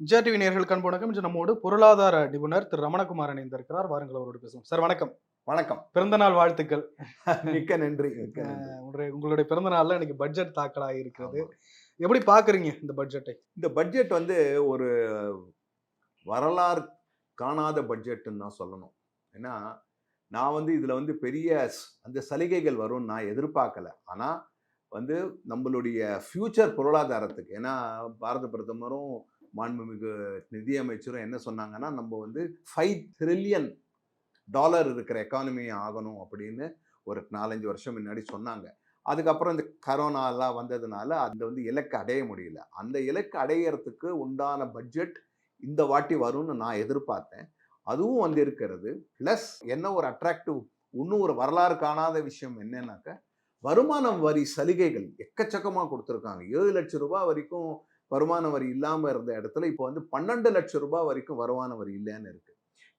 GR TV நேர்களுக்கு அன்பு வணக்கம். இன்று நம்மோடு பொருளாதார நிபுணர் திரு ரமணகுமார் இணைந்திருக்கிறார். வாருங்கள் அவரோடு பேசுவோம். சார் வணக்கம். வணக்கம். பிறந்தநாள் வாழ்த்துக்கள். மிக்க நன்றி உங்களுடைய உங்களுடைய பிறந்த நாள்ல இன்னைக்கு பட்ஜெட் தாக்கலாக இருக்கிறது. எப்படி பாக்குறீங்க இந்த பட்ஜெட்டை இந்த பட்ஜெட் வந்து ஒரு வரலாறு காணாத பட்ஜெட்டுன்னு தான் சொல்லணும். ஏன்னா நான் வந்து இதில் வந்து பெரிய அந்த சலுகைகள் வரும்னு நான் எதிர்பார்க்கல. ஆனால் வந்து நம்மளுடைய ஃப்யூச்சர் பொருளாதாரத்துக்கு ஏன்னா பாரத பிரதமரும் மாண்புமிகு நிதியமைச்சரும் என்ன சொன்னாங்கன்னா நம்ம வந்து ஃபைவ் ட்ரில்லியன் டாலர் இருக்கிற எக்கானமி ஆகணும் அப்படின்னு ஒரு நாலஞ்சு வருஷம் முன்னாடி சொன்னாங்க. அதுக்கப்புறம் இந்த கரோனாலாம் வந்ததுனால அந்த வந்து இலக்கு அடைய முடியல. அந்த இலக்கு அடையறதுக்கு உண்டான பட்ஜெட் இந்த வாட்டி வரும்னு நான் எதிர்பார்த்தேன். அதுவும் வந்து இருக்கிறது ப்ளஸ் என்ன ஒரு அட்ராக்டிவ் இன்னும் ஒரு வரலாறு காணாத விஷயம் என்னன்னாக்க வருமான வரி சலுகைகள் எக்கச்சக்கமாக கொடுத்துருக்காங்க. ஏழு லட்சம் ரூபாய் வரைக்கும் வருமான வரி இல்லாமல் இருந்த இடத்துல இப்போ வந்து பன்னெண்டு லட்சம் ரூபாய் வரைக்கும் வருமான வரி இல்லைன்னு இருக்கு.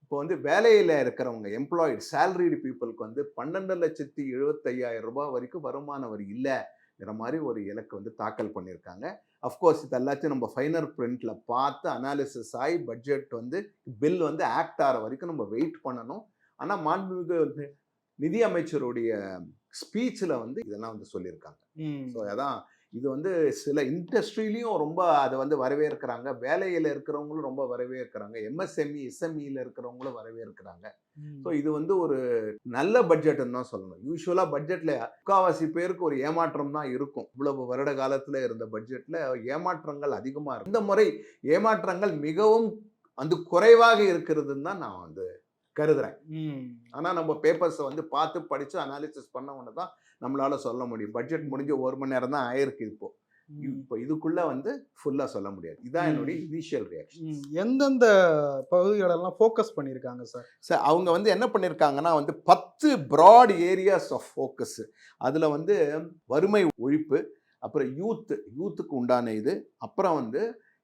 இப்போ வந்து வேலையில் இருக்கிறவங்க எம்ப்ளாய்டு சேலரிடு பீப்புளுக்கு வந்து பன்னெண்டு லட்சத்தி எழுபத்தையாயிரம் ரூபாய் வரைக்கும் வருமான வரி இல்லைங்கிற மாதிரி ஒரு இலக்கு வந்து தாக்கல் பண்ணியிருக்காங்க. அஃப்கோர்ஸ் இது எல்லாத்தையும் நம்ம ஃபைனல் பிரிண்ட்ல பார்த்து அனாலிசிஸ் ஆகி பட்ஜெட் வந்து பில் வந்து ஆக்ட் ஆகிற வரைக்கும் நம்ம வெயிட் பண்ணணும். ஆனால் மாண்புமிகு வந்து நிதி அமைச்சருடைய ஸ்பீச்சில் வந்து இதெல்லாம் வந்து சொல்லியிருக்காங்க. ஸோ அதான் இது வந்து சில இண்டஸ்ட்ரியிலையும் ரொம்ப அதை வந்து வரவேற்கிறாங்க. வேலையில் இருக்கிறவங்களும் ரொம்ப வரவேற்கிறாங்க. எம்எஸ்எம்இ எஸ்எம்இல இருக்கிறவங்களும் வரவேற்கிறாங்க. ஸோ இது வந்து ஒரு நல்ல பட்ஜெட்னு தான் சொல்லணும். யூஸ்வலாக பட்ஜெட்டில் முக்காவாசி பேருக்கு ஒரு ஏமாற்றம் தான் இருக்கும். இவ்வளவு வருட காலத்தில் இருந்த பட்ஜெட்டில் ஏமாற்றங்கள் அதிகமாக இருக்கும். இந்த முறை ஏமாற்றங்கள் மிகவும் வந்து குறைவாக இருக்கிறதுன்னு தான் நான் வந்து கருதுறேன். ஆனால் நம்ம பேப்பர்ஸை வந்து பார்த்து படித்து அனாலிசிஸ் பண்ண உடனே தான் நம்மளால சொல்ல முடியும். பட்ஜெட் முடிஞ்சு ஒரு மணி நேரம் தான் ஆயிருக்கு இப்போ. இப்போ இதுக்குள்ள வந்து ஃபுல்லாக சொல்ல முடியாது. இதான் என்னுடைய இனிஷியல் ரியாக்ஷன் எந்தெந்த பகுதிகளெல்லாம் ஃபோக்கஸ் பண்ணியிருக்காங்க சார் சார் அவங்க வந்து என்ன பண்ணியிருக்காங்கன்னா வந்து பத்து ப்ராட் ஏரியாஸ் ஆஃப் ஃபோக்கஸ் அதில் வந்து வறுமை ஒழிப்பு அப்புறம் யூத் யூத்துக்கு உண்டான இது அப்புறம் வந்து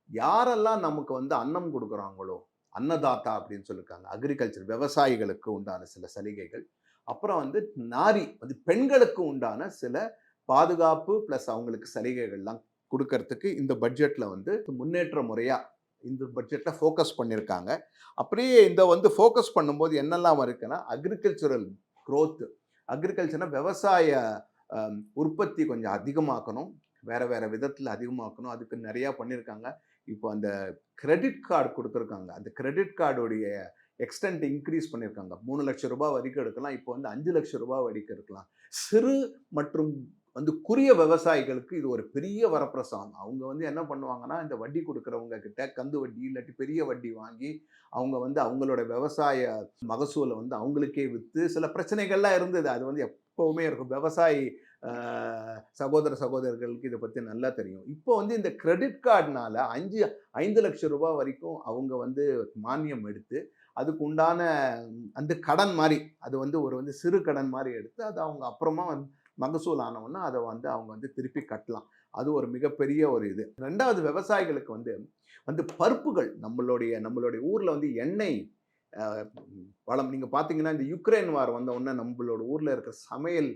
யாரெல்லாம் நமக்கு வந்து அன்னம் கொடுக்குறாங்களோ அன்னதாத்தா அப்படின்னு சொல்லியிருக்காங்க அக்ரிகல்ச்சர் விவசாயிகளுக்கு உண்டான சில சலுகைகள். அப்புறம் வந்து நாரி வந்து பெண்களுக்கு உண்டான சில பாதுகாப்பு ப்ளஸ் அவங்களுக்கு சலுகைகள்லாம் கொடுக்கறதுக்கு இந்த பட்ஜெட்டில் வந்து முன்னேற்ற முறையாக இந்த பட்ஜெட்டில் ஃபோக்கஸ் பண்ணியிருக்காங்க அப்படியே இந்த வந்து ஃபோக்கஸ் பண்ணும்போது என்னெல்லாம் இருக்குன்னா அக்ரிகல்ச்சுரல் க்ரோத்து அக்ரிகல்ச்சர்னா விவசாய உற்பத்தி கொஞ்சம் அதிகமாக்கணும். வேறு வேறு விதத்தில் அதிகமாக்கணும். அதுக்கு நிறையா பண்ணியிருக்காங்க இப்போ அந்த கிரெடிட் கார்டு கொடுத்துருக்காங்க. அந்த கிரெடிட் கார்டுடைய எக்ஸ்டென்ட் இன்க்ரீஸ் பண்ணியிருக்காங்க. மூணு லட்சம் ரூபாய் வரைக்கும் எடுக்கலாம். இப்போ வந்து அஞ்சு லட்சம் ரூபாய் வரைக்கும் எடுக்கலாம். சிறு மற்றும் வந்து குறுகிய விவசாயிகளுக்கு இது ஒரு பெரிய வரப்பிரசாதம். அவங்க வந்து என்ன பண்ணுவாங்கன்னா இந்த வட்டி கொடுக்குறவங்க கிட்ட கந்து வட்டி இல்லாட்டி பெரிய வட்டி வாங்கி அவங்க வந்து அவங்களோட விவசாய மகசூலை வந்து அவங்களுக்கே விற்று சில பிரச்சனைகள்லாம் இருந்தது. அது வந்து எப்போவுமே இருக்கும். விவசாயி சகோதர சகோதரர்களுக்கு இதை பற்றி நல்லா தெரியும். இப்போ வந்து இந்த கிரெடிட் கார்டுனால அஞ்சு ஐந்து லட்சம் ரூபாய் வரைக்கும் அவங்க வந்து மானியம் எடுத்து அதுக்கு உண்டான அந்த கடன் மாதிரி அது வந்து ஒரு வந்து சிறு கடன் மாதிரி எடுத்து அது அவங்க அப்புறமா வந்து மகசூல் ஆனவுடனே அதை வந்து அவங்க வந்து திருப்பி கட்டலாம். அது ஒரு மிகப்பெரிய ஒரு இது. ரெண்டாவது விவசாயிகளுக்கு வந்து வந்து பருப்புகள் நம்மளுடைய நம்மளுடைய ஊரில் வந்து எண்ணெய் வளம் நீங்கள் பார்த்தீங்கன்னா இந்த யுக்ரைன் வார் வந்த உடனே நம்மளோட ஊரில் இருக்கிற சமையல்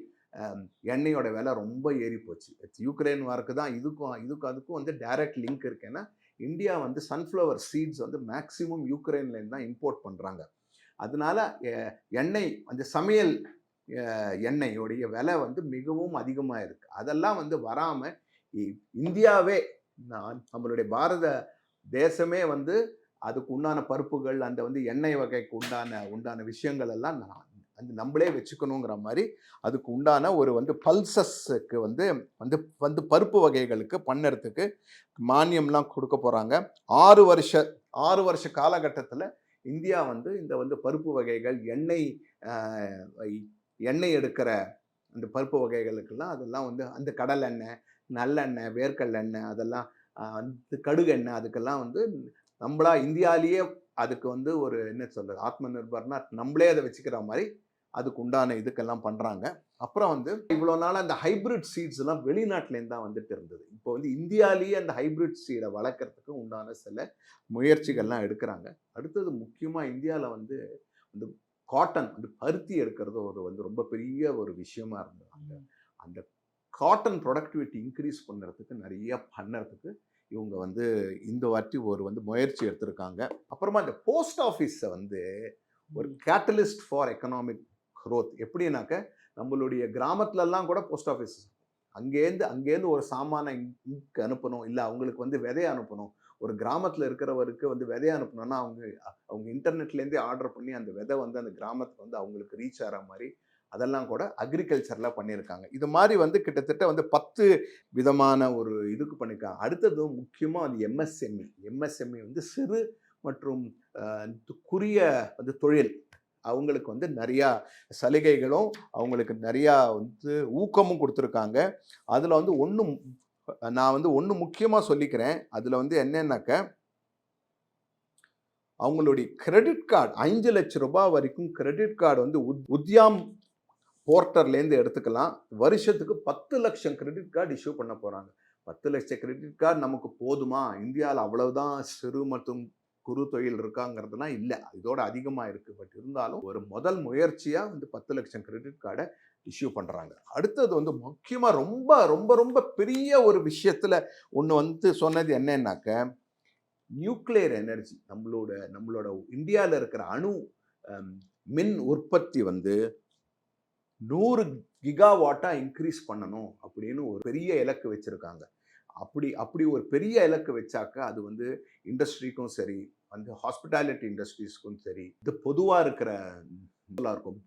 எண்ணெயோட விலை ரொம்ப ஏறி போச்சு யுக்ரைன் வார்க்கு தான். இதுக்கும் இதுக்கும் அதுக்கும் வந்து டைரக்ட் லிங்க் இருக்கு. ஏன்னா இந்தியா வந்து சன்ஃப்ளவர் சீட்ஸ் வந்து மேக்ஸிமம் யூக்ரைன்லேருந்து தான் இம்போர்ட் பண்ணுறாங்க அதனால எண்ணெய் அந்த சமையல் எண்ணெயோடைய விலை வந்து மிகவும் அதிகமாக இருக்குது அதெல்லாம் வந்து வராமல் இந்தியாவே நான் நம்மளுடைய பாரத தேசமே வந்து அதுக்கு உண்டான பருப்புகள் அந்த வந்து எண்ணெய் வகைக்கு உண்டான உண்டான விஷயங்கள் எல்லாம் நான் வந்து நம்மளே வச்சுக்கணுங்கிற மாதிரி அதுக்கு உண்டான ஒரு வந்து பல்சஸ்க்கு வந்து வந்து வந்து பருப்பு வகைகளுக்கு பண்ணறதுக்கு மானியம்லாம் கொடுக்க போகிறாங்க ஆறு வருஷ ஆறு வருஷ காலகட்டத்தில் இந்தியா வந்து இந்த வந்து பருப்பு வகைகள் எண்ணெய் எண்ணெய் எடுக்கிற அந்த பருப்பு வகைகளுக்கெல்லாம் அதெல்லாம் வந்து அந்த கடல் எண்ணெய் நல்லெண்ணெய் வேர்க்கடலெண்ணெய் அதெல்லாம் அந்த கடுகு எண்ணெய் அதுக்கெல்லாம் வந்து நம்மளா இந்தியாலேயே அதுக்கு வந்து ஒரு என்ன சொல்கிறது ஆத்ம நிர்பர்னா நம்மளே அதை வச்சுக்கிற மாதிரி அதுக்கு உண்டான இதுக்கெல்லாம் பண்ணுறாங்க அப்புறம் வந்து இவ்வளோ நாள் அந்த ஹைபிரிட் சீட்ஸ் எல்லாம் வெளிநாட்டிலேருந்து தான் வந்துட்டு இருந்தது. இப்போ வந்து இந்தியாலேயே அந்த ஹைபிரிட் சீடை வளர்க்குறதுக்கு உண்டான சில முயற்சிகள்லாம் எடுக்கிறாங்க. அடுத்தது முக்கியமாக இந்தியாவில் வந்து இந்த காட்டன் அந்த பருத்தி எடுக்கிறது ஒரு வந்து ரொம்ப பெரிய ஒரு விஷயமா இருந்தது. அந்த அந்த காட்டன் ப்ரொடக்டிவிட்டி இன்க்ரீஸ் பண்ணுறதுக்கு நிறைய பண்ணுறதுக்கு இவங்க வந்து இந்த வாட்டி ஒரு வந்து முயற்சி எடுத்திருக்காங்க. அப்புறமா இந்த போஸ்ட் ஆஃபீஸை வந்து ஒரு கேட்டலிஸ்ட் ஃபார் எக்கனாமிக் க்ரோத் எப்படின்னாக்க நம்மளுடைய கிராமத்துலலாம் கூட போஸ்ட் ஆஃபீஸ் அங்கேருந்து அங்கேருந்து ஒரு சாமான இங்கு அனுப்பணும். இல்லை அவங்களுக்கு வந்து விதைய அனுப்பணும். ஒரு கிராமத்தில் இருக்கிறவருக்கு வந்து விதைய அனுப்பணும்னா அவங்க அவங்க இன்டர்நெட்லேருந்தே ஆர்டர் பண்ணி அந்த விதை வந்து அந்த கிராமத்துக்கு வந்து அவங்களுக்கு ரீச் ஆகிற மாதிரி அதெல்லாம் கூட அக்ரிகல்ச்சரில் பண்ணியிருக்காங்க. இது மாதிரி வந்து கிட்டத்தட்ட வந்து பத்து விதமான ஒரு இதுக்கு பண்ணியிருக்காங்க. அடுத்தது முக்கியமாக அந்த எம்எஸ்எம்இ எம்எஸ்எம்இ வந்து சிறு மற்றும் குறிய வந்து தொழில். அவங்களுக்கு வந்து நிறையா சலுகைகளும் அவங்களுக்கு நிறையா வந்து ஊக்கமும் கொடுத்துருக்காங்க. அதில் வந்து ஒன்று நான் வந்து ஒன்று முக்கியமாக சொல்லிக்கிறேன். அதில் வந்து என்னென்னாக்க அவங்களுடைய கிரெடிட் கார்டு அஞ்சு லட்ச ரூபாய் வரைக்கும் கிரெடிட் கார்டு வந்து உத் உத்யாம் போர்ட்டர்லேருந்து எடுத்துக்கலாம். வருஷத்துக்கு பத்து லட்சம் கிரெடிட் கார்டு இஷ்யூ பண்ண போகிறாங்க பத்து லட்சம் கிரெடிட் கார்டு நமக்கு போதுமா? இந்தியாவில் அவ்வளவுதான் சிறு மற்றும் குறு தொழில் இருக்காங்கிறதுலாம் இல்லை. இதோட அதிகமாக இருக்குது பட் இருந்தாலும் ஒரு முதல் முயற்சியாக வந்து பத்து லட்சம் கிரெடிட் கார்டை இஷ்யூ பண்ணுறாங்க அடுத்தது வந்து முக்கியமாக ரொம்ப ரொம்ப ரொம்ப பெரிய ஒரு விஷயத்தில் ஒன்று வந்து சொன்னது என்னன்னாக்க நியூக்ளியர் எனர்ஜி நம்மளோட நம்மளோட இந்தியாவில் இருக்கிற அணு மின் உற்பத்தி வந்து நூறு கிகாவாட்டாக இன்க்ரீஸ் பண்ணணும் அப்படின்னு ஒரு பெரிய இலக்கு வச்சுருக்காங்க. அப்படி அப்படி ஒரு பெரிய இலக்கு வச்சாக்க அது வந்து இண்டஸ்ட்ரிக்கும் சரி வந்து ஹாஸ்பிட்டாலிட்டி இண்டஸ்ட்ரீஸ்க்கும் சரி இது பொதுவாக இருக்கிற நல்லா இருக்கும்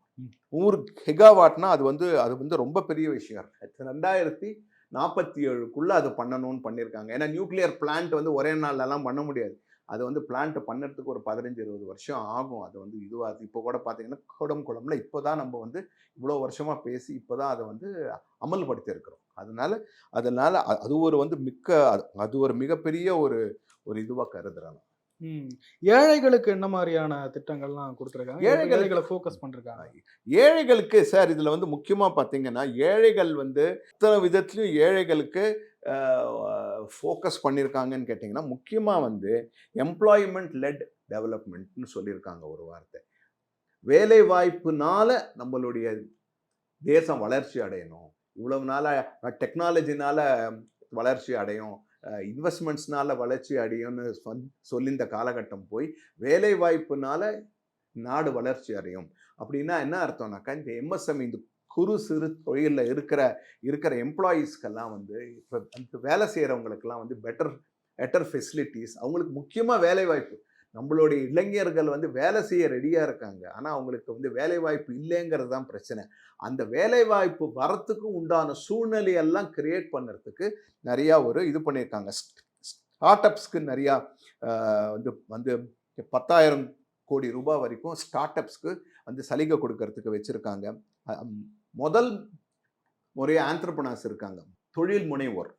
நூறு ஹெகாவாட்னா அது வந்து அது வந்து ரொம்ப பெரிய விஷயம். ரெண்டாயிரத்தி நாற்பத்தி ஏழுக்குள்ளே அது பண்ணணும்னு பண்ணியிருக்காங்க ஏன்னா நியூக்ளியர் பிளான்ட் வந்து ஒரே நாள்லலாம் பண்ண முடியாது. அது வந்து பிளான்ட் பண்ணுறதுக்கு ஒரு பதினஞ்சு இருபது வருஷம் ஆகும். அது வந்து இதுவாக இப்போ கூட பார்த்தீங்கன்னா குடம் குளம்ல இப்போ தான் நம்ம வந்து இவ்வளோ வருஷமாக பேசி இப்போ தான் அதை வந்து அமல்படுத்தியிருக்கிறோம். அதனால அதனால அது ஒரு வந்து மிக்க அது- அது ஒரு மிகப்பெரிய ஒரு ஒரு இதுவாக கருதுறாங்க ஏழைகளுக்கு என்ன மாதிரியான திட்டங்கள்லாம் கொடுத்துருக்காங்க? ஏழைகளை ஃபோக்கஸ் பண்ணிருக்காங்க ஏழைகளுக்கு சார் இதில் வந்து முக்கியமாக பார்த்தீங்கன்னா ஏழைகள் வந்து இத்தனை விதத்துலையும் ஏழைகளுக்கு ஃபோக்கஸ் பண்ணியிருக்காங்கன்னு கேட்டிங்கன்னா முக்கியமாக வந்து எம்ப்ளாய்மெண்ட் லெட் டெவலப்மெண்ட்னு சொல்லியிருக்காங்க ஒரு வார்த்தை. வேலை வாய்ப்புனால நம்மளுடைய தேசம் வளர்ச்சி அடையணும். இவ்வளவு நாளாக டெக்னாலஜினால வளர்ச்சி அடையும். இன்வெஸ்ட்மெண்ட்ஸ்னால வளர்ச்சி அடையும்னு சொல்- சொல்லி இந்த காலகட்டம் போய் வேலை வாய்ப்புனால நாடு வளர்ச்சி அடையும். அப்படின்னா என்ன அர்த்தம்னாக்கா இந்த எம்எஸ்எம் இந்த குறு சிறு தொழிலில் இருக்கிற இருக்கிற எம்ப்ளாயீஸ்க்கெல்லாம் வந்து இப்போ வேலை செய்கிறவங்களுக்கெல்லாம் வந்து பெட்டர் பெட்டர் ஃபெசிலிட்டிஸ் அவங்களுக்கு முக்கியமாக வேலை வாய்ப்பு நம்மளுடைய இளைஞர்கள் வந்து வேலை செய்ய ரெடியாக இருக்காங்க. ஆனால் அவங்களுக்கு வந்து வேலை வாய்ப்பு இல்லைங்கிறது தான் பிரச்சனை. அந்த வேலை வாய்ப்பு வரத்துக்கு உண்டான சூழ்நிலையெல்லாம் கிரியேட் பண்ணுறதுக்கு நிறையா ஒரு இது பண்ணியிருக்காங்க. ஸ்டார்ட் அப்ஸ்க்கு நிறையா வந்து வந்து பத்தாயிரம் கோடி ரூபாய் வரைக்கும் ஸ்டார்ட் அப்ஸ்க்கு வந்து சலுகை கொடுக்கறதுக்கு வச்சுருக்காங்க. முதல் முறையாக ஆண்டர்பனர்ஸ் இருக்காங்க. தொழில் முனைவோர்.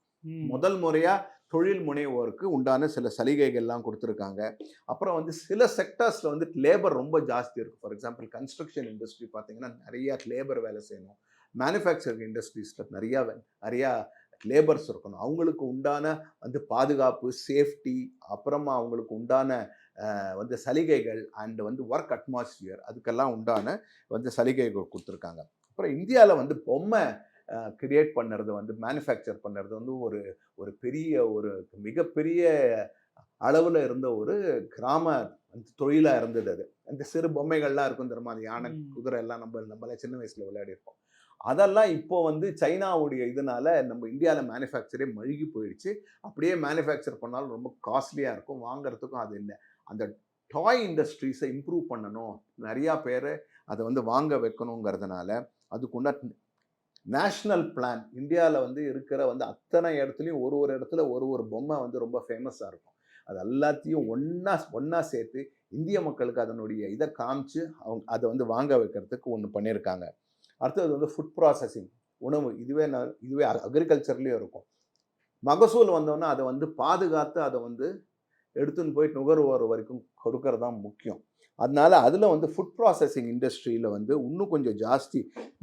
முதல் முறையாக தொழில் முனைவோருக்கு உண்டான சில சலுகைகள்லாம் கொடுத்துருக்காங்க. அப்புறம் வந்து சில செக்டர்ஸில் வந்து லேபர் ரொம்ப ஜாஸ்தி இருக்குது ஃபார் எக்ஸாம்பிள் கன்ஸ்ட்ரக்ஷன் இண்டஸ்ட்ரி பார்த்தீங்கன்னா நிறையா லேபர் வேலை செய்யணும். மேனுஃபேக்சரிங் இண்டஸ்ட்ரீஸில் நிறையா வே- நிறையா லேபர்ஸ் இருக்கணும். அவங்களுக்கு உண்டான வந்து பாதுகாப்பு சேஃப்டி அப்புறமா அவங்களுக்கு உண்டான வந்து சலுகைகள் அண்ட் வந்து ஒர்க் அட்மாஸ்பியர் அதுக்கெல்லாம் உண்டான வந்து சலுகைகள் கொடுத்துருக்காங்க. அப்புறம் இந்தியாவில் வந்து பொம்மை கிரியேட் பண்ணுறது வந்து மேனுஃபேக்சர் பண்ணுறது வந்து ஒரு ஒரு பெரிய ஒரு மிகப்பெரிய அளவில் இருந்த ஒரு கிராம தொழிலாக இருந்தது அது. அந்த சிறு பொம்மைகள்லாம் இருக்கும் தெரியுமா? அந்த யானை. குதிரை எல்லாம் நம்ம நம்மளாம் சின்ன வயசில் விளையாடி இருப்போம் அதெல்லாம் இப்போ வந்து சைனாவுடைய இதனால நம்ம இந்தியாவில் மேனுஃபேக்சரே மழுகி போயிடுச்சு. அப்படியே மேனுஃபேக்சர் பண்ணாலும் ரொம்ப காஸ்ட்லியாக இருக்கும். வாங்குறதுக்கும் அது இல்லை. அந்த டாய் இண்டஸ்ட்ரீஸை இம்ப்ரூவ் பண்ணணும். நிறையா பேர் அதை வந்து வாங்க வைக்கணுங்கிறதுனால அதுக்குண்டா நேஷ்னல் பிளான் இந்தியாவில் வந்து இருக்கிற வந்து அத்தனை இடத்துலையும் ஒரு ஒரு இடத்துல ஒரு ஒரு பொம்மை வந்து ரொம்ப ஃபேமஸாக இருக்கும். அது எல்லாத்தையும் ஒன்றா ஒன்றா சேர்த்து இந்திய மக்களுக்கு அதனுடைய இதை காமிச்சு அவங்க அதை வந்து வாங்க வைக்கிறதுக்கு ஒன்று பண்ணியிருக்காங்க. அடுத்தது வந்து ஃபுட் ப்ராசஸிங் உணவு. இதுவே நான் இதுவே அக்ரிகல்ச்சர்லேயும் இருக்கும். மகசூல் வந்தோன்னா அதை வந்து பாதுகாத்து அதை வந்து எடுத்துன்னு போய் நுகர்வோர் வரைக்கும் கொடுக்கறது தான் முக்கியம். அதனால் அதில் வந்து ஃபுட் ப்ராசஸிங் இண்டஸ்ட்ரியில் வந்து இன்னும் கொஞ்சம் ஜாஸ்தி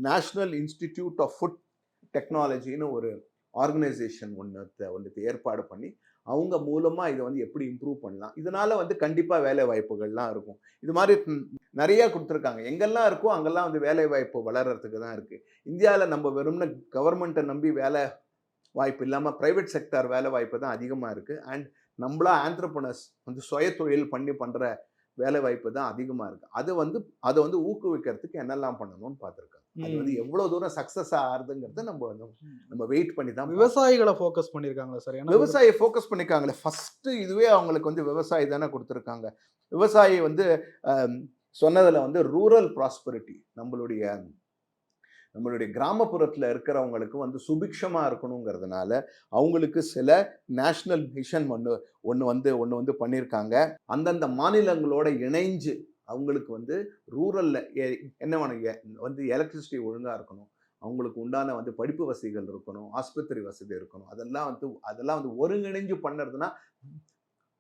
நேஷ்னல் இன்ஸ்டிடியூட் ஆஃப் ஃபுட் டெக்னாலஜின்னு ஒரு ஆர்கனைசேஷன் ஒன்று ஒன்று ஏற்பாடு பண்ணி அவங்க மூலமாக இதை வந்து எப்படி இம்ப்ரூவ் பண்ணலாம். இதனால் வந்து கண்டிப்பாக வேலை வாய்ப்புகள்லாம் இருக்கும். இது மாதிரி நிறையா நிறைய கொடுத்துருக்காங்க. எங்கெல்லாம் இருக்கோ அங்கெல்லாம் வந்து வேலை வாய்ப்பு வளர்கிறதுக்கு தான் இருக்குது இந்தியாவில் நம்ம வெறும்னு கவர்மெண்ட்டை நம்பி வேலை வாய்ப்பு இல்லாமல் ப்ரைவேட் செக்டார் வேலை வாய்ப்பு தான் அதிகமாக இருக்குது அண்ட் நம்மளா ஆண்டர்பனர்ஸ் வந்து சுய தொழில் பண்ணி பண்ணுற வேலை வாய்ப்பு தான் அதிகமாக இருக்குது அது வந்து அதை வந்து ஊக்குவிக்கிறதுக்கு என்னெல்லாம் பண்ணணும்னு பார்த்துருக்காங்க. அது வந்து எவ்வளோ தூரம் சக்ஸஸ் ஆகுதுங்கிறத நம்ம வந்து நம்ம வெயிட் பண்ணி தான். விவசாயிகளை ஃபோக்கஸ் பண்ணிருக்காங்களா சார் ஏன்னா விவசாயியை ஃபோக்கஸ் பண்ணிருக்காங்களே ஃபர்ஸ்ட் இதுவே அவங்களுக்கு வந்து விவசாயி தானே கொடுத்துருக்காங்க. விவசாயி வந்து சொன்னதுல வந்து ரூரல் ப்ராஸ்பரிட்டி நம்மளுடைய நம்மளுடைய கிராமப்புறத்தில் இருக்கிறவங்களுக்கு வந்து சுபிக்ஷமாக இருக்கணுங்கிறதுனால அவங்களுக்கு சில நேஷ்னல் மிஷன் ஒன்று ஒன்று வந்து ஒன்று வந்து பண்ணியிருக்காங்க அந்தந்த மாநிலங்களோட இணைஞ்சு அவங்களுக்கு வந்து ரூரலில் என்ன வந்து எலக்ட்ரிசிட்டி ஒழுங்காக இருக்கணும். அவங்களுக்கு உண்டான வந்து படிப்பு வசதிகள் இருக்கணும் ஆஸ்பத்திரி வசதி இருக்கணும். அதெல்லாம் வந்து அதெல்லாம் வந்து ஒருங்கிணைஞ்சு பண்ணுறதுனா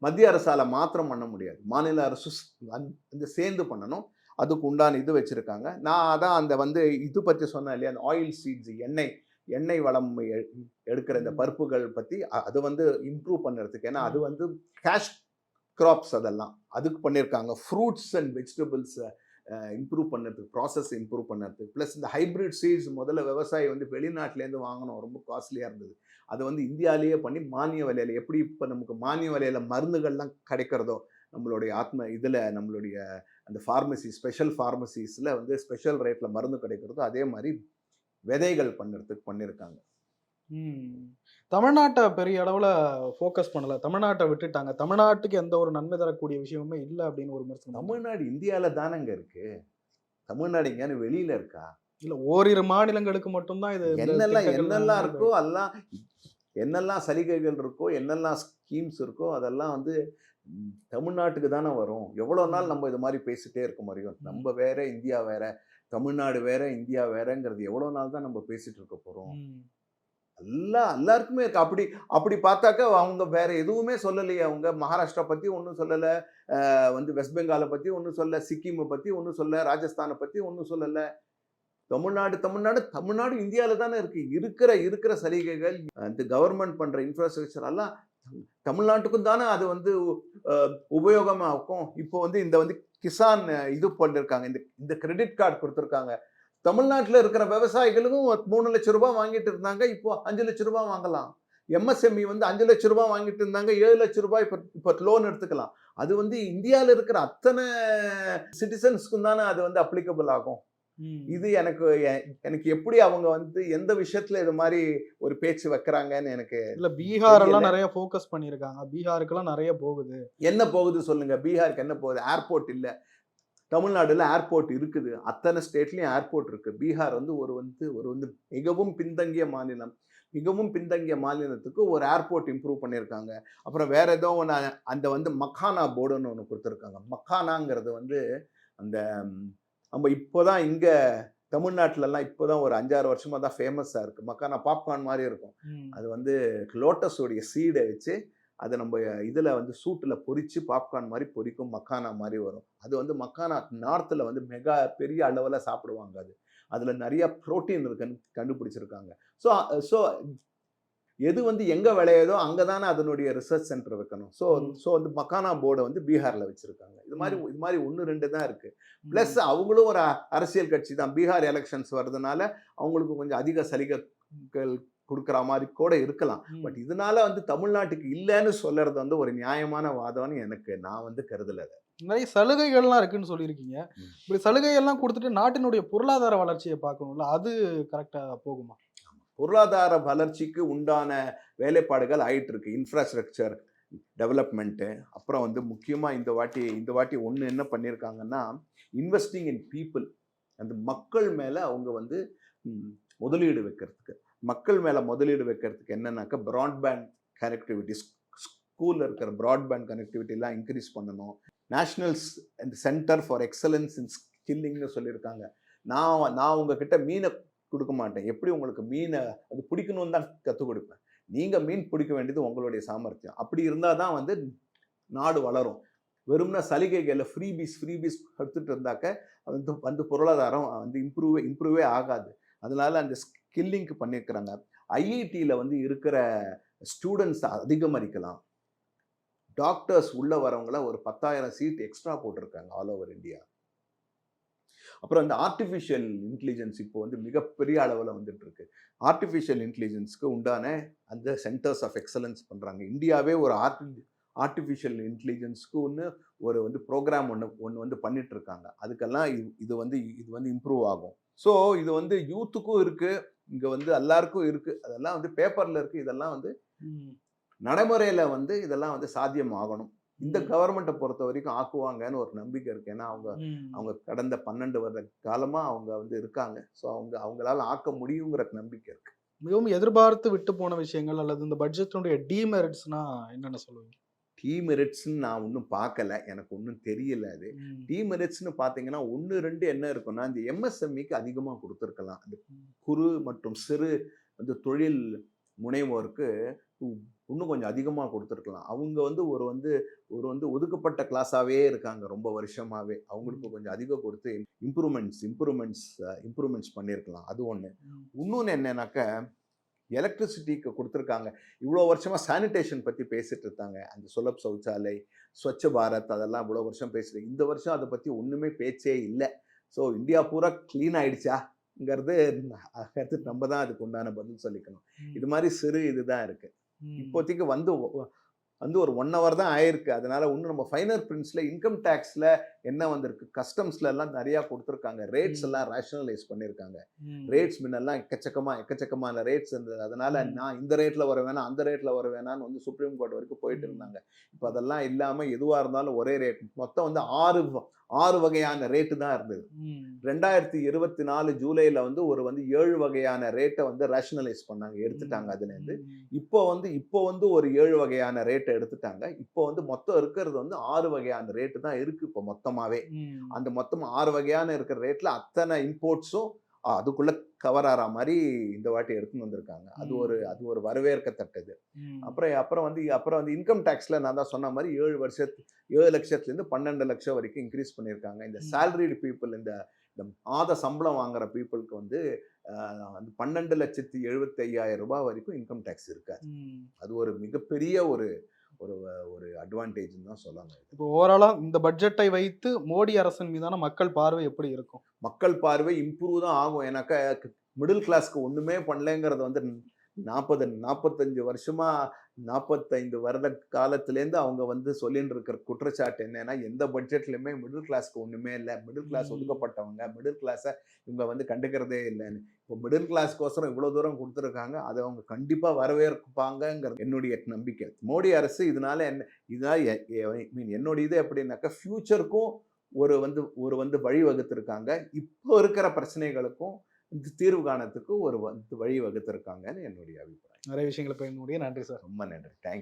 மத்திய அரசால் மாத்திரம் பண்ண முடியாது. மாநில அரசு வந்து சேர்ந்து பண்ணணும். அதுக்கு உண்டான இது வச்சுருக்காங்க. நான் அதான் அந்த வந்து இது பற்றி சொன்னேன் இல்லையா? அந்த ஆயில் சீட்ஸ் எண்ணெய் எண்ணெய் வளம் எ- எடுக்கிற இந்த பருப்புகள் பற்றி அது வந்து இம்ப்ரூவ் பண்ணுறதுக்கு. ஏன்னா அது வந்து கேஷ் கிராப்ஸ் அதெல்லாம். அதுக்கு பண்ணியிருக்காங்க ஃப்ரூட்ஸ் அண்ட் வெஜிடபிள்ஸ் இம்ப்ரூவ் பண்ணுறதுக்கு ப்ராசஸ் இம்ப்ரூவ் பண்ணுறதுக்கு ப்ளஸ் இந்த ஹைப்ரிட் சீட்ஸ் முதல்ல விவசாயி வந்து வெளிநாட்டிலேருந்து வாங்கணும் ரொம்ப காஸ்ட்லியாக இருந்தது. அதை வந்து இந்தியாவிலேயே பண்ணி மானிய விலையில எப்படி இப்போ நமக்கு மானிய விலையில மருந்துகள்லாம் கிடைக்கிறதோ நம்மளுடைய ஆத்ம இதில் நம்மளுடைய அந்த ஃபார்மசி ஸ்பெஷல் ஃபார்மசிஸில் வந்து ஸ்பெஷல் ரேட்டில் மருந்து கிடைக்கிறதோ அதே மாதிரி விதைகள் பண்ணுறதுக்கு பண்ணியிருக்காங்க. தமிழ்நாட்டை பெரிய அளவுல ஃபோக்கஸ் பண்ணல. தமிழ்நாட்டை விட்டுட்டாங்க. தமிழ்நாட்டுக்கு எந்த ஒரு நன்மை தரக்கூடிய விஷயமுமே இல்லை அப்படின்னு ஒரு விமர்சனம் தமிழ் தமிழ்நாடு இந்தியாவில் தானங்க இருக்கு? தமிழ்நாடு எங்கேயானு வெளியில இருக்கா? இல்ல ஓரிரு மாநிலங்களுக்கு மட்டும்தான் இது என்னெல்லாம் என்னெல்லாம் இருக்கோ எல்லாம் என்னெல்லாம் சலுகைகள் இருக்கோ என்னெல்லாம் ஸ்கீம்ஸ் இருக்கோ அதெல்லாம் வந்து தமிழ்நாட்டுக்கு தானே வரும். எவ்வளோ நாள் நம்ம இது மாதிரி பேசிட்டே இருக்க முடியும்? நம்ம வேற இந்தியா வேற தமிழ்நாடு வேற இந்தியா வேறங்கிறது எவ்வளோ நாள் தான் நம்ம பேசிட்டு இருக்க போறோம்? ம். எல்லா எல்லாருக்குமே இருக்கு. அப்படி அப்படி பார்த்தாக்கா அவங்க வேற எதுவுமே சொல்லலையே. அவங்க மகாராஷ்டிரா பத்தி ஒன்றும் சொல்லலை. வந்து வெஸ்ட் பெங்காலை பத்தி ஒன்றும் சொல்லல. சிக்கிமை பத்தி ஒன்றும் சொல்ல ராஜஸ்தானை பத்தி ஒன்றும் சொல்லலை. தமிழ்நாடு தமிழ்நாடு தமிழ்நாடு இந்தியாவில் தானே இருக்குது இருக்கிற இருக்கிற சலுகைகள் இந்த கவர்மெண்ட் பண்ணுற இன்ஃப்ராஸ்ட்ரக்சர் எல்லாம் தமிழ்நாட்டுக்கும் தானே அது வந்து உபயோகமாகும் இருக்கும். இப்போ வந்து இந்த வந்து கிசான் இது பண்ணிருக்காங்க. இந்த இந்த கிரெடிட் கார்டு கொடுத்துருக்காங்க. தமிழ்நாட்டில் இருக்கிற விவசாயிகளுக்கும் ஒரு மூணு லட்ச ரூபாய் வாங்கிட்டு இருந்தாங்க. இப்போ அஞ்சு லட்ச ரூபாய் வாங்கலாம். எம்எஸ்எம்இ வந்து அஞ்சு லட்ச ரூபாய் வாங்கிட்டு இருந்தாங்க. ஏழு லட்ச ரூபாய் இப்போ இப்போ லோன் எடுத்துக்கலாம். அது வந்து இந்தியாவில் இருக்கிற அத்தனை சிட்டிசன்ஸ்க்கும் தானே அது வந்து அப்ளிகபிள் ஆகும். இது எனக்கு எனக்கு எப்படி அவங்க வந்து எந்த விஷயத்துல இது மாதிரி ஒரு பேச்சு வைக்கிறாங்கன்னு எனக்கு இல்ல பீகார் எல்லாம். நிறைய ஃபோக்கஸ் பண்ணிருக்காங்க பீகாருக்கெல்லாம் நிறைய போகுது. என்ன போகுது சொல்லுங்க. பீகாருக்கு என்ன போகுது? ஏர்போர்ட் இல்ல. தமிழ்நாடுல ஏர்போர்ட் இருக்குது. அத்தனை ஸ்டேட்லயும் ஏர்போர்ட் இருக்கு. பீகார் வந்து ஒரு வந்து ஒரு வந்து மிகவும் பின்தங்கிய மாநிலம். மிகவும் பின்தங்கிய மாநிலத்துக்கு ஒரு ஏர்போர்ட் இம்ப்ரூவ் பண்ணியிருக்காங்க. அப்புறம் வேற ஏதோ ஒன்று அந்த வந்து மக்கானா போர்டுன்னு ஒன்று கொடுத்துருக்காங்க. மக்கானாங்கிறது வந்து அந்த நம்ம இப்போதான் இங்க தமிழ்நாட்டுலலாம் இப்போதான் ஒரு அஞ்சாறு வருஷமா தான் ஃபேமஸாக இருக்கு. மக்கானா பாப்கார்ன் மாதிரி இருக்கும். அது வந்து லோட்டஸோடைய சீடை வச்சு அதை நம்ம இதில் வந்து சூட்டில் பொரிச்சு பாப்கார்ன் மாதிரி பொரிக்கும் மக்கானா மாதிரி வரும். அது வந்து மக்கானா நார்த்தில் வந்து மெகா பெரிய அளவில் சாப்பிடுவாங்க அது. அதில் நிறைய ப்ரோட்டீன் இருக்குன்னு கண்டுபிடிச்சிருக்காங்க. ஸோ ஸோ எது வந்து எங்கே விளையுதோ அங்கே தானே அதனுடைய ரிசர்ச் சென்டர் வைக்கணும் ஸோ. ஸோ வந்து மக்கானா போர்டை வந்து பீகாரில் வச்சுருக்காங்க இது மாதிரி இது மாதிரி ஒன்று ரெண்டு தான் இருக்குது. ப்ளஸ் அவங்களும் ஒரு அரசியல் கட்சி தான் பீகார் எலெக்ஷன்ஸ் வர்றதுனால அவங்களுக்கு கொஞ்சம் அதிக சலுகைகள் கொடுக்குற மாதிரி கூட இருக்கலாம். பட் இதனால வந்து தமிழ்நாட்டுக்கு இல்லைன்னு சொல்றது வந்து ஒரு நியாயமான வாதம்னு எனக்கு நான் வந்து கருதல. நிறைய சலுகைகள்லாம் இருக்குன்னு சொல்லியிருக்கீங்க. இப்படி சலுகை எல்லாம் கொடுத்துட்டு நாட்டினுடைய பொருளாதார வளர்ச்சியை பார்க்கணும்ல அது கரெக்டா போகுமா பொருளாதார வளர்ச்சிக்கு உண்டான வேலைப்பாடுகள் ஆயிட்டு இருக்கு இன்ஃப்ராஸ்ட்ரக்சர் டெவலப்மெண்ட்டு அப்புறம் வந்து முக்கியமாக இந்த வாட்டி இந்த வாட்டி ஒன்று என்ன பண்ணியிருக்காங்கன்னா இன்வெஸ்டிங் இன் பீப்புள் அந்த மக்கள் மேலே அவங்க வந்து முதலீடு வைக்கிறதுக்கு. மக்கள் மேலே முதலீடு வைக்கிறதுக்கு என்னன்னாக்கா ப்ராட்பேண்ட் கனெக்டிவிட்டி ஸ்கூலில் இருக்கிற ப்ராட்பேண்ட் கனெக்டிவிட்டிலாம் இன்க்ரீஸ் பண்ணணும். Nationals and centre for excellence in ஸ்கில்லிங்னு சொல்லியிருக்காங்க. நான் நான் உங்ககிட்ட மீனை கொடுக்க மாட்டேன். எப்படி உங்களுக்கு மீனை அது பிடிக்கணும்னு தான் கற்றுக் கொடுப்பேன். நீங்கள் மீன் பிடிக்க வேண்டியது உங்களுடைய சாமர்த்தியம். அப்படி இருந்தால் தான் வந்து நாடு வளரும். வெறும்னா சலுகைகளில் ஃப்ரீபீஸ் ஃப்ரீபீஸ் எடுத்துட்டு இருந்தாக்க வந்து வந்து பொருளாதாரம் வந்து இம்ப்ரூவ் இம்ப்ரூவே ஆகாது. அதனால் அந்த ஸ்கில்லிங்க்கு பண்ணியிருக்கிறாங்க ஐஐடியில் வந்து இருக்கிற ஸ்டூடெண்ட்ஸ் அதிகமரிக்கலாம். டாக்டர்ஸ் உள்ளே வரவங்கள ஒரு பத்தாயிரம் சீட் எக்ஸ்ட்ரா போட்டிருக்காங்க ஆல் ஓவர் இந்தியா அப்புறம் இந்த ஆர்டிஃபிஷியல் இன்டெலிஜென்ஸ் இப்போ வந்து மிகப்பெரிய அளவில் வந்துட்டு இருக்கு ஆர்டிஃபிஷியல் இன்டெலிஜென்ஸ்க்கு உண்டான அந்த சென்டர்ஸ் ஆஃப் எக்ஸலன்ஸ் பண்ணுறாங்க இந்தியாவே ஒரு ஆர்டி ஆர்டிஃபிஷியல் இன்டெலிஜென்ஸ்க்கு ஒன்று ஒரு வந்து ப்ரோக்ராம் ஒன்று ஒன்று வந்து பண்ணிட்டு இருக்காங்க அதுக்கெல்லாம் இது இது வந்து இது வந்து இம்ப்ரூவ் ஆகும். ஸோ இது வந்து யூத்துக்கும் இருக்கு இங்கே வந்து எல்லாருக்கும் இருக்கு. அதெல்லாம் வந்து பேப்பரில் இருக்கு. இதெல்லாம் வந்து. நடைமுறையில் வந்து இதெல்லாம் வந்து சாத்தியம் ஆகணும் இந்த கவர்மெண்ட்டை பொறுத்த வரைக்கும் ஆக்குவாங்கன்னு ஒரு நம்பிக்கை இருக்கு. ஏன்னா அவங்க. அவங்க கடந்த பன்னெண்டு வருட காலமா அவங்க வந்து இருக்காங்க. ஸோ அவங்க அவங்களால ஆக்க முடியுங்கிற நம்பிக்கை இருக்கு. மிகவும் எதிர்பார்த்து விட்டு போன விஷயங்கள் அல்லது இந்த பட்ஜெட்டினுடைய டிமெரிட்ஸ்னா என்னென்ன சொல்லுவீங்க? டீ மெரிட்ஸ்ன்னு நான் ஒன்றும் பார்க்கல. எனக்கு ஒன்றும் தெரியல அது. ம். டீ மெரிட்ஸ்னு பார்த்தீங்கன்னா ஒன்று ரெண்டு என்ன இருக்குன்னா இந்த எம்எஸ்எம்இக்கு அதிகமாக கொடுத்துருக்கலாம். அந்த குறு மற்றும் சிறு அந்த தொழில் முனைவோருக்கு இன்னும் கொஞ்சம் அதிகமாக கொடுத்துருக்கலாம். அவங்க வந்து ஒரு வந்து ஒரு வந்து ஒதுக்கப்பட்ட கிளாஸாகவே இருக்காங்க ரொம்ப வருஷமாகவே அவங்களுக்கு கொஞ்சம் அதிகம் கொடுத்து இம்ப்ரூவ்மெண்ட்ஸ் இம்ப்ரூவ்மெண்ட்ஸ் இம்ப்ரூவ்மெண்ட்ஸ் பண்ணியிருக்கலாம் அது ஒன்று. இன்னொன்று என்னன்னாக்க எலக்ட்ரிசிட்டிக்கு கொடுத்துருக்காங்க. இவ்வளோ வருஷமாக சானிடேஷன் பற்றி பேசிட்டு இருந்தாங்க அந்த சுலப் சௌச்சாலை ஸ்வச்ச பாரத் அதெல்லாம் இவ்வளோ வருஷம் பேசுகிறேன் இந்த வருஷம் அதை பற்றி ஒன்றுமே பேச்சே இல்லை. ஸோ இந்தியா பூரா க்ளீன் ஆயிடுச்சாங்கிறது அடுத்து நம்ம தான் அதுக்கு உண்டான பதில் சொல்லிக்கணும். இது மாதிரி சிறு இதுதான் இருக்கு. ம். இப்போதைக்கு வந்து வந்து ஒரு ஒன் ஹவர் தான் ஆயிருக்கு. அதனால இன்னும் நம்ம ஃபைனர் பிரிண்ட்ஸ்ல இன்கம் டேக்ஸ்ல என்ன வந்திருக்கு? கஸ்டம்ஸ்ல எல்லாம் நிறைய கொடுத்துருக்காங்க. ரேட்ஸ். எல்லாம் ரேஷனலைஸ் பண்ணியிருக்காங்க. ரேட்ஸ் முன்னெல்லாம் எக்கச்சக்கமா எக்கச்சக்கமான ரேட்ஸ் இருந்தது. அதனால. நான் இந்த ரேட்ல வர வேணாம் அந்த ரேட்ல வர வேணாம்னு வந்து சுப்ரீம் கோர்ட் வரைக்கும் போயிட்டு. இருந்தாங்க. இப்போ அதெல்லாம் இல்லாம எதுவா இருந்தாலும் ஒரே ரேட் மொத்தம் வந்து ஆறு ஆறு வகையான ரேட்டு தான் இருந்தது. ரெண்டாயிரத்தி இருபத்தி நாலு ஜூலைல வந்து ஒரு வந்து ஏழு வகையான ரேட்டை வந்து ரேஷனலைஸ் பண்ணாங்க எடுத்துட்டாங்க அதுல இருந்து ம். இப்போ வந்து இப்போ வந்து ஒரு ஏழு வகையான ரேட்டை எடுத்துட்டாங்க இப்போ வந்து மொத்தம் இருக்கிறது வந்து ஆறு வகையான ரேட்டு தான் இருக்கு இப்போ மொத்தமாவே. அந்த மொத்தம் ஆறு வகையான இருக்கிற ரேட்ல அத்தனை இம்போர்ட்ஸும் அதுக்குள்ள கவர் ஆகிற மாதிரி இந்த வாட்டி எடுத்துன்னு வந்திருக்காங்க அது ஒரு. அது ஒரு வரவேற்கத்தக்கது ம். அப்புறம் அப்புறம் வந்து அப்புறம் வந்து இன்கம் டேக்ஸ்ல நான் தான் சொன்ன மாதிரி ஏழு வருஷத்து ஏழு லட்சத்துல இருந்து பன்னெண்டு லட்சம் வரைக்கும் இன்க்ரீஸ் பண்ணியிருக்காங்க இந்த. சேலரிடு பீப்புள் இந்த மாத சம்பளம் வாங்குற பீப்புளுக்கு வந்து பன்னெண்டு லட்சத்தி எழுபத்தி ஐயாயிரம் ரூபாய் வரைக்கும் இன்கம் டேக்ஸ் இருக்காது. அது ஒரு மிகப்பெரிய ஒரு ஒரு ஒரு அட்வான்டேஜ்னு தான் சொல்லலாம் இப்போ ஓவராலா இந்த பட்ஜெட்டை வைத்து மோடி அரசின் மீதான மக்கள் பார்வை எப்படி இருக்கும்? மக்கள் பார்வை இம்ப்ரூவ் தான் ஆகும். ஏன்னாக்கா மிடில் கிளாஸ்க்கு ஒண்ணுமே பண்ணலைங்கிறது வந்து நாற்பது நாற்பத்தஞ்சு வருஷமா நாற்பத்தைந்து வருட காலத்திலேருந்து அவங்க வந்து சொல்லிட்டு இருக்கிற குற்றச்சாட்டு என்னன்னா எந்த பட்ஜெட்லையுமே மிடில் கிளாஸ்க்கு ஒண்ணுமே இல்லை. Middle class. ஒதுக்கப்பட்டவங்க மிடில் கிளாஸை இவங்க வந்து கண்டுக்கிறதே இல்லைன்னு. இப்போ மிடில் கிளாஸ்க்கோசரம் இவ்வளோ தூரம் கொடுத்துருக்காங்க அதை அவங்க கண்டிப்பாக வரவேற்பாங்கங்கிறது என்னுடைய நம்பிக்கை. மோடி அரசு இதனால என்ன இதனால மீன் என்னுடைய இது எப்படின்னாக்கா ஃப்யூச்சருக்கும் ஒரு வந்து ஒரு வந்து வழி வகுத்திருக்காங்க இப்போ இருக்கிற பிரச்சனைகளுக்கும் தீர்வு காணத்துக்கு ஒரு வழி வகுத்திருக்காங்கன்னு என்னுடைய அபிப்பிராயம். நிறைய விஷயங்களை முடிய நன்றி சார். ரொம்ப நன்றி. தேங்க்யூ